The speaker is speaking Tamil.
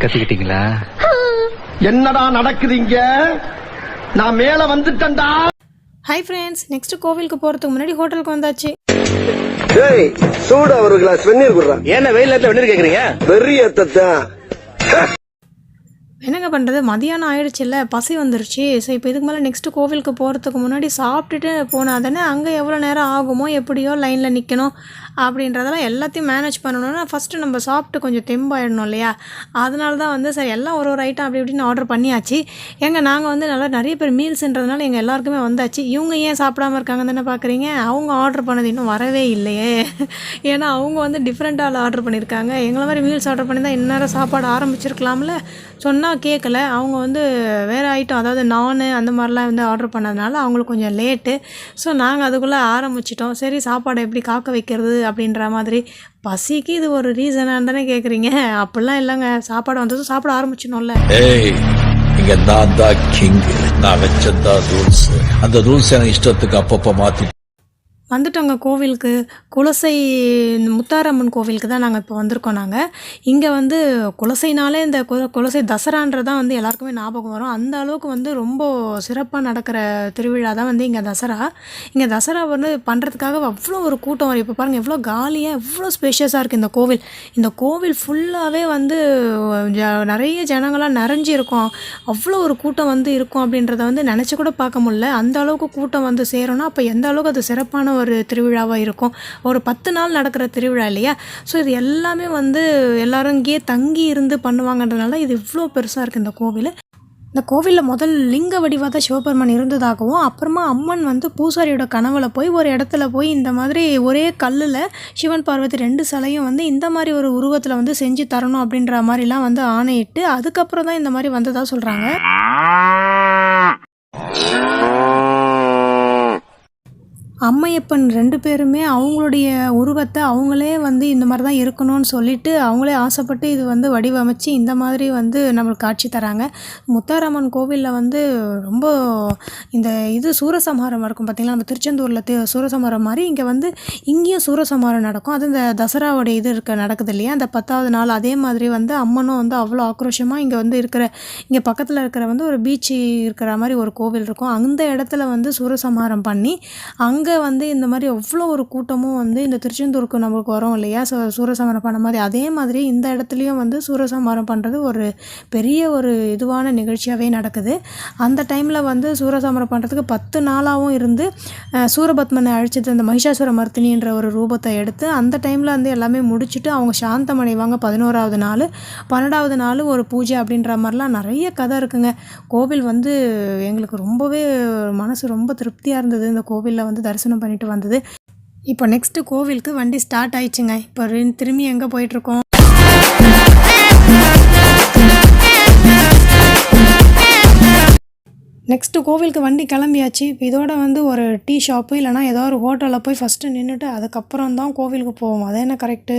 கத்துக்கிட்டீங்களா? என்னடா நடக்குது இங்க நான் மேல வந்துட்டேன்டா. ஹாய் ஃப்ரெண்ட்ஸ் நெக்ஸ்ட் கோவிலுக்கு போகிறதுக்கு முன்னாடி ஹோட்டலுக்கு வந்தாச்சு. டேய் சூடா ஒரு கிளாஸ் வெந்நீர் குடுறா. என்ன வெயில் நேரத்துல வெந்நீர் கேக்குறீங்க? வெறி ஏத்தத்தான் என்னங்க பண்ணுறது மதியானம் ஆயிடுச்சுல்ல பசி வந்துருச்சு. ஸோ இப்போ இதுக்கு மேலே நெக்ஸ்ட்டு கோவிலுக்கு போகிறதுக்கு முன்னாடி சாப்பிட்டுட்டு போனால் தானே அங்கே எவ்வளோ நேரம் ஆகுமோ எப்படியோ லைனில் நிற்கணும் அப்படின்றதெல்லாம் எல்லாத்தையும் மேனேஜ் பண்ணணும்னா ஃபஸ்ட்டு நம்ம சாப்பிட்டு கொஞ்சம் தெம்பாயிடணும் இல்லையா? அதனால தான் வந்து சரி எல்லாம் ஒரு ஒரு ஐட்டம் அப்படி இப்படின்னு ஆர்டர் பண்ணியாச்சு. எங்கே நாங்கள் வந்து நல்லா நிறைய பேர் மீல்ஸ்ன்றதுனால எங்கள் எல்லாருக்குமே வந்தாச்சு. இவங்க ஏன் சாப்பிடாம இருக்காங்க தானே பார்க்குறீங்க அவங்க ஆர்டர் பண்ணது இன்னும் வரவே இல்லையே. ஏன்னா அவங்க வந்து டிஃப்ரெண்ட்டாக ஆர்டர் பண்ணியிருக்காங்க. எங்களை மாதிரி மீல்ஸ் ஆர்டர் பண்ணி தான் இந்நேரம் சாப்பாடு ஆரம்பிச்சிருக்கலாம்ல? சொன்னால் கேட்கல அவங்க வந்து வேறு ஐட்டம் அதாவது நான் அந்த மாதிரிலாம் வந்து ஆர்டர் பண்ணதுனால அவங்களுக்கு கொஞ்சம் லேட்டு ஸோ நாங்கள் அதுக்குள்ளே ஆரம்பிச்சிட்டோம். சரி சாப்பாடை எப்படி காக்க வைக்கிறது அப்படின்ற மாதிரி. பசிக்கு இது ஒரு ரீசனாக தானே கேட்குறீங்க அப்படிலாம் இல்லைங்க. சாப்பாடு வந்ததும் சாப்பிட ஆரம்பிச்சிடணும்ல. இங்கே நான் தான் கிங் நான் வச்சதான் ரூல்ஸ் அந்த ரூல்ஸ் எனக்கு இஷ்டத்துக்கு அப்பப்போ மாற்றி வந்துட்டோங்க கோவிலுக்கு. குலசை முத்தாரம்மன் கோவிலுக்கு தான் நாங்கள் இப்போ வந்திருக்கோம் நாங்கள் இங்கே வந்து குலசைனாலே இந்த கு- குலசை தசரான்றதான் வந்து எல்லாருக்குமே ஞாபகம் வரும். அந்த அளவுக்கு வந்து ரொம்ப சிறப்பாக நடக்கிற திருவிழா தான் வந்து இங்கே தசரா. இங்கே தசரா வந்து பண்ணுறதுக்காக அவ்வளோ ஒரு கூட்டம் வரும். இப்போ பாருங்கள் எவ்வளோ காலியாக எவ்வளோ ஸ்பேஷியஸாக இருக்குது இந்த கோவில். இந்த கோவில் ஃபுல்லாகவே வந்து ஜ- நிறைய ஜனங்களாக நிறைஞ்சு இருக்கும். அவ்வளோ ஒரு கூட்டம் வந்து இருக்கும் அப்படின்றத வந்து நினச்சி கூட பார்க்க முடியல. அந்த அளவுக்கு கூட்டம் வந்து சேரணும் அப்போ எந்த அளவுக்கு அது சிறப்பான ஒரு திருவிழாவாக இருக்கும். ஒரு பத்து நாள் நடக்கிற திருவிழா இல்லையா? ஸோ இது எல்லாமே வந்து எல்லாரும் இங்கேயே தங்கி இருந்து பண்ணுவாங்கன்றதுனால இது இவ்வளோ பெருசாக இருக்குது இந்த கோவில். இந்த கோவிலில் முதல் லிங்க வடிவாக தான் சிவபெருமான் இருந்ததாகவும் அப்புறமா அம்மன் வந்து பூசாரியோட கனவுல போய் ஒரு இடத்துல போய் இந்த மாதிரி ஒரே கல்லில் சிவன் பார்வதி ரெண்டு சிலையும் வந்து இந்த மாதிரி ஒரு உருவத்தில் வந்து செஞ்சு தரணும் அப்படின்ற மாதிரிலாம் வந்து ஆணையிட்டு அதுக்கப்புறம் தான் இந்த மாதிரி வந்ததா சொல்கிறாங்க அம்மையப்பன் ரெண்டு பேருமே அவங்களுடைய உருவத்தை அவங்களே வந்து இந்த மாதிரி தான் இருக்கணும்னு சொல்லிட்டு அவங்களே ஆசைப்பட்டு இது வந்து வடிவமைச்சு இந்த மாதிரி வந்து நம்மளுக்கு காட்சி தராங்க. முத்தாரம்மன் கோவிலில் வந்து ரொம்ப இந்த இது சூரசம்ஹாரம் இருக்கும் பார்த்திங்களா நம்ம திருச்செந்தூரில் சூரசம்ஹாரம் மாதிரி இங்கே வந்து இங்கேயும் சூரசம்ஹாரம் நடக்கும். அது இந்த தசராவோடைய இது இருக்க நடக்குது இல்லையா? அந்த பத்தாவது நாள் அதே மாதிரி வந்து அம்மனும் வந்து அவ்வளோ ஆக்ரோஷமாக இங்கே வந்து இருக்கிற இங்கே பக்கத்தில் இருக்கிற வந்து ஒரு பீச்சு இருக்கிற மாதிரி ஒரு கோவில் இருக்கும். அந்த இடத்துல வந்து சூரசம்ஹாரம் பண்ணி அங்கே வந்து இந்த மாதிரி அவ்வளோ ஒரு கூட்டமும் வந்து இந்த திருச்செந்தூருக்கு நம்மளுக்கு வரும் இல்லையா? சூ சூரசமரம் பண்ண மாதிரி. அதே மாதிரி இந்த இடத்துலையும் வந்து சூரசமரம் பண்ணுறது ஒரு பெரிய ஒரு இதுவான நிகழ்ச்சியாகவே நடக்குது. அந்த டைமில் வந்து சூரசமரம் பண்ணுறதுக்கு பத்து நாளாகவும் இருந்து சூரபத்மனை அழிச்சது அந்த மகிஷாசுர மர்த்தினின்ற ஒரு ரூபத்தை எடுத்து அந்த டைமில் வந்து எல்லாமே முடிச்சுட்டு அவங்க சாந்தம் அடைவாங்க பதினோராவது நாள் பன்னெண்டாவது நாள் ஒரு பூஜை அப்படின்ற மாதிரிலாம் நிறைய கதை இருக்குங்க. கோவில் வந்து எங்களுக்கு ரொம்பவே மனசு ரொம்ப திருப்தியாக இருந்தது. இந்த கோவிலில் வந்து தரிசனம் பண்ணிட்டு வந்தது. இப்போ நெக்ஸ்ட்டு கோவிலுக்கு வண்டி ஸ்டார்ட் ஆயிடுச்சுங்க. இப்போ திரும்பி எங்கே போயிட்டுருக்கோம்? நெக்ஸ்ட்டு கோவிலுக்கு வண்டி கிளம்பியாச்சு. இப்போ இதோட வந்து ஒரு டீ ஷாப்பு இல்லைனா ஏதோ ஒரு ஹோட்டலில் போய் ஃபஸ்ட்டு நின்றுட்டு அதுக்கப்புறம் தான் கோவிலுக்கு போவோம். அது என்ன கரெக்டு